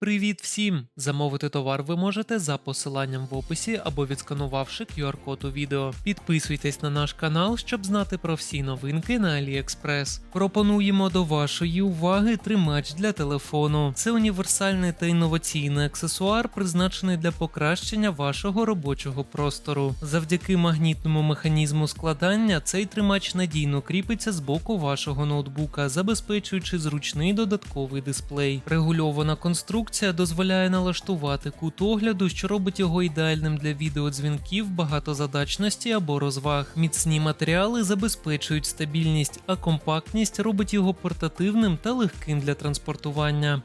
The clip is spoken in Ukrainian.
Привіт всім! Замовити товар ви можете за посиланням в описі або відсканувавши QR-код у відео. Підписуйтесь на наш канал, щоб знати про всі новинки на AliExpress. Пропонуємо до вашої уваги тримач для телефону. Це універсальний та інноваційний аксесуар, призначений для покращення вашого робочого простору. Завдяки магнітному механізму складання цей тримач надійно кріпиться з боку вашого ноутбука, забезпечуючи зручний додатковий дисплей. Регульована конструкція дозволяє налаштувати кут огляду, що робить його ідеальним для відеодзвінків, багатозадачності або розваг. Міцні матеріали забезпечують стабільність, а компактність робить його портативним та легким для транспортування.